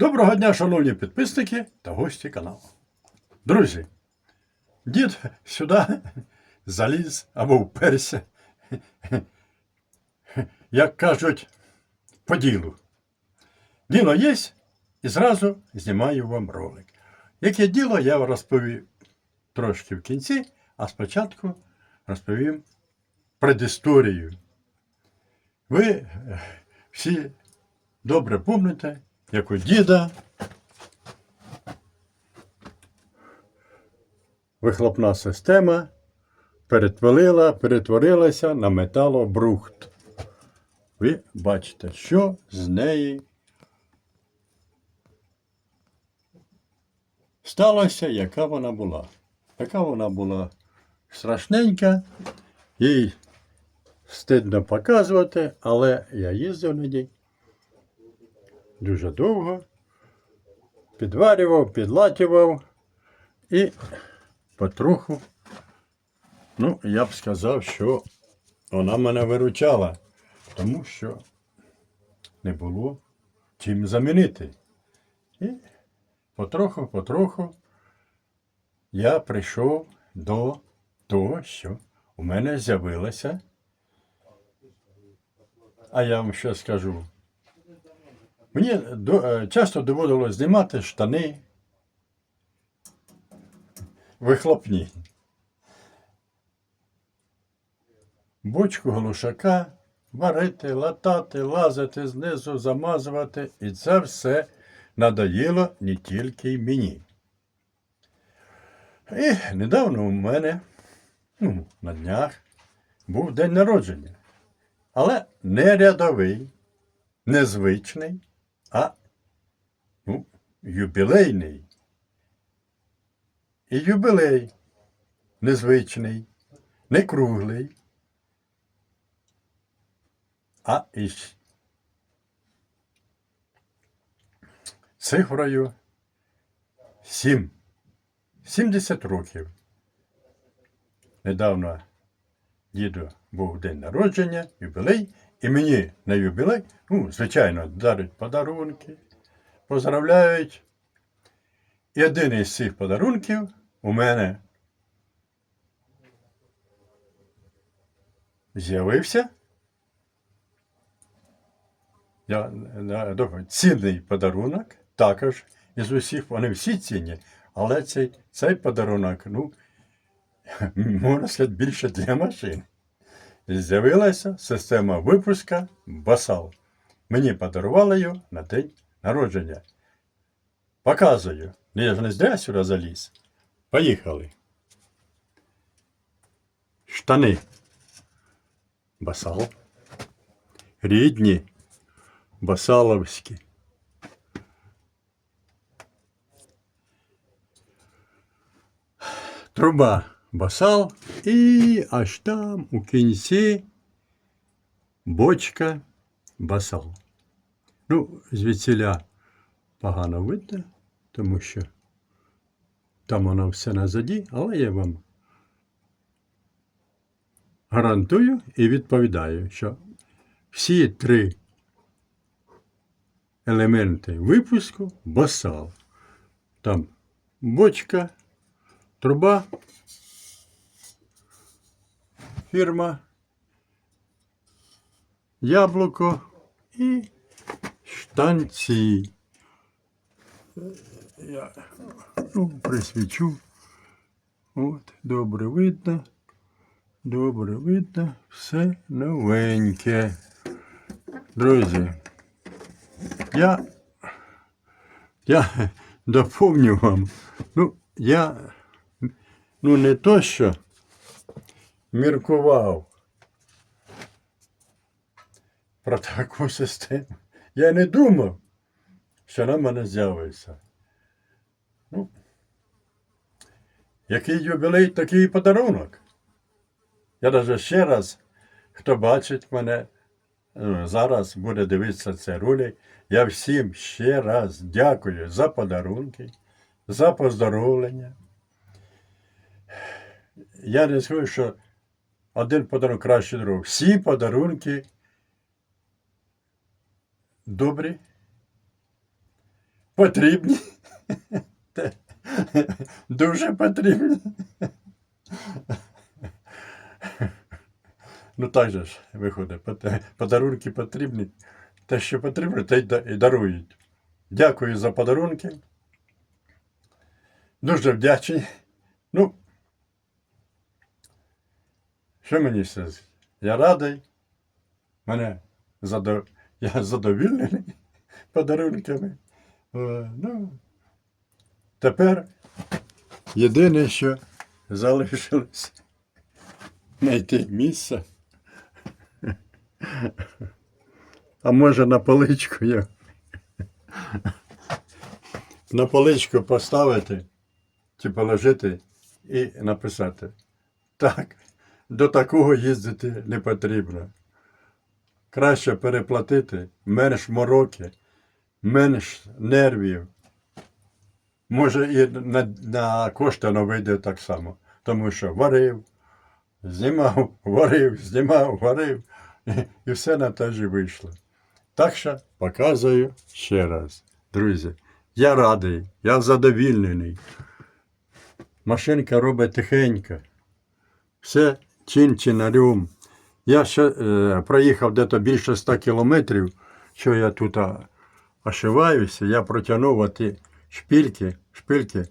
Доброго дня, шановні підписники та гості каналу. Друзі, дід сюди заліз або вперся, як кажуть, по ділу. Діло є, і зразу знімаю вам ролик. Яке діло, я вам розповім трошки в кінці, а спочатку розповім предісторію. Ви всі добре пам'ятаєте, як у діда вихлопна система перетворила, перетворилася на металобрухт. Ви бачите, що з неї сталося, яка вона була. Така вона була страшненька, їй стидно показувати, але я їздив на ній дуже довго, підварював, підлатював і потроху, ну, я б сказав, що вона мене виручала, тому що не було чим замінити. І потроху, потроху я прийшов до того, що у мене з'явилося. А я вам що скажу. Мені до- е, часто доводилось знімати штани вихлопні. Бочку глушака варити, латати, лазити знизу, замазувати. І це все надоїло не тільки мені. І недавно у мене, ну, на днях, був день народження. Але не рядовий, незвичний, а ну, юбілейний. І юбілей незвичний, не круглий, а із цифрою 7. 70 років. Недавно діду був день народження, юбілей, і мені на юбілей, ну, звичайно, дарять подарунки, поздравляють. І один із цих подарунків у мене з'явився. Я, думаю, цінний подарунок, також із усіх, вони всі цінні, але цей, цей подарунок, ну, можна сказати, більше для машин. З'явилася система випуска Басал. Мені подарували її на день народження. Показую. Ну, Я ж не зря сюди заліз. Поїхали. Штани. Басал. Рідні. Басаловські. Труба басал і аж там у кінці бочка басал. Ну, звідсіля погано видно, тому що там воно все назаді, але я вам гарантую і відповідаю, що всі три елементи випуску басал. Там бочка, труба, фірма, яблуко і штанці. Я ну, присвічу. От, добре видно. Добре видно. Все новеньке. Друзі, я, я доповню вам. Ну, я ну не то, що міркував про таку систему. Я не думав, що на мене з'явиться. Ну, який юбілей, такий подарунок. Я навіть ще раз, хто бачить мене, е, зараз буде дивитися цей ролик. Я всім ще раз дякую за подарунки, за поздоровлення. Я не скажу, що один подарунок краще другого. Всі подарунки добрі, потрібні. Дуже потрібні. Ну так же ж виходить, подарунки потрібні. Те, що потрібно, те й дарують. Дякую за подарунки. Дуже вдячний. Ну, що мені сказати? Я радий. Мене задов... я задовільнений подарунками. Е, Ну, тепер єдине, що залишилось знайти місце. А може на поличку я. На поличку поставити чи положити і написати. Так, до такого їздити не потрібно. Краще переплатити, менш мороки, менш нервів. Може, і на, на кошти воно вийде так само. Тому що варив, знімав, варив, знімав, варив. І, і все на те ж вийшло. Так що показую ще раз. Друзі, я радий, я задовільнений. Машинка робить тихенько. Все чин-чинарем. Я ще е, проїхав десь більше 100 кілометрів, що я тут ошиваюся, я протягнув оті шпильки, шпильки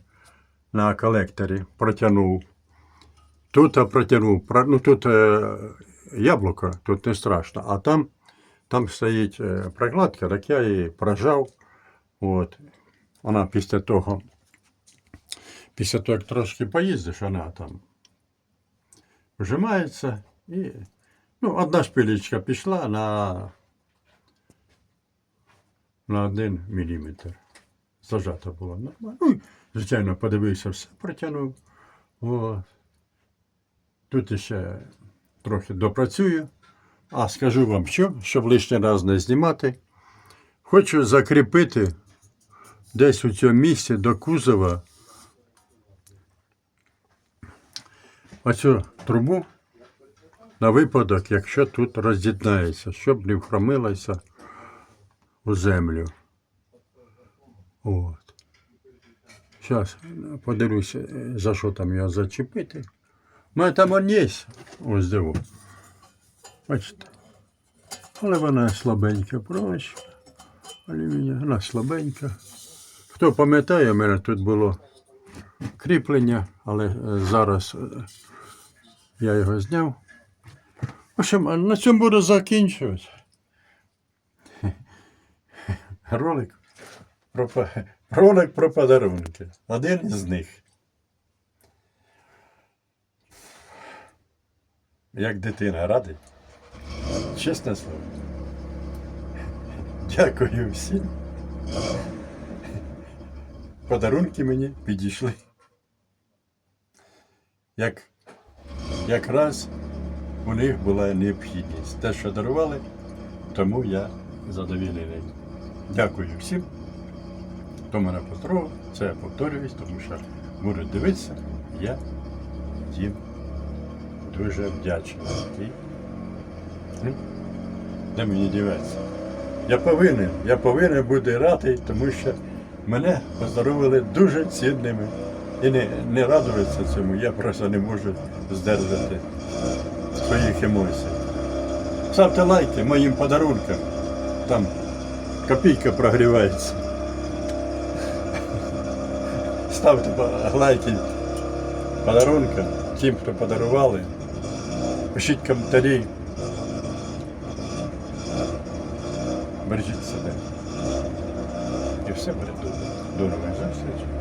на колекторі, протягнув. Тут протягнув, ну тут е, яблуко, тут не страшно, а там, там стоїть е, прокладка, так я її прожав. От. Вона після того, після того, як трошки поїздиш, вона там вжимається і ну, одна шпилечка пішла на, на один міліметр. Зажата була нормально. Ну, звичайно, подивився, все протягнув. От. Тут ще трохи допрацюю. А скажу вам що, щоб лишній раз не знімати. Хочу закріпити десь у цьому місці до кузова оцю трубу на випадок, якщо тут роз'єднається, щоб не вхромилося у землю. От. Зараз подивлюся, за що там його зачепити. У мене там он є. Ось диво. Бачите. Але вона слабенька, прочка. Алюмінія, вона слабенька. Хто пам'ятає, у мене тут було кріплення, але е, зараз е, я його зняв. В общем, на цьому буду закінчувати. Ролик про, ролик про подарунки. Один із них. Як дитина радий. Чесне слово. Дякую всім. Подарунки мені підійшли. Як якраз у них була необхідність. Те, що дарували, тому я задовілений. Дякую всім, хто мене поздоровив. Це я повторююсь, тому що будуть дивитися, я їм дуже вдячний. Де мені діватися? Я повинен, я повинен бути радий, тому що мене поздоровили дуже цінними. І не, не радуватися цьому, я просто не можу здержати своїх емоцій. Ставте лайки моїм подарункам. Там копійка прогрівається. Ставте лайки подарункам тим, хто подарували. Пишіть коментарі. Бережіть себе. І все буде добре. До нових зустрічей.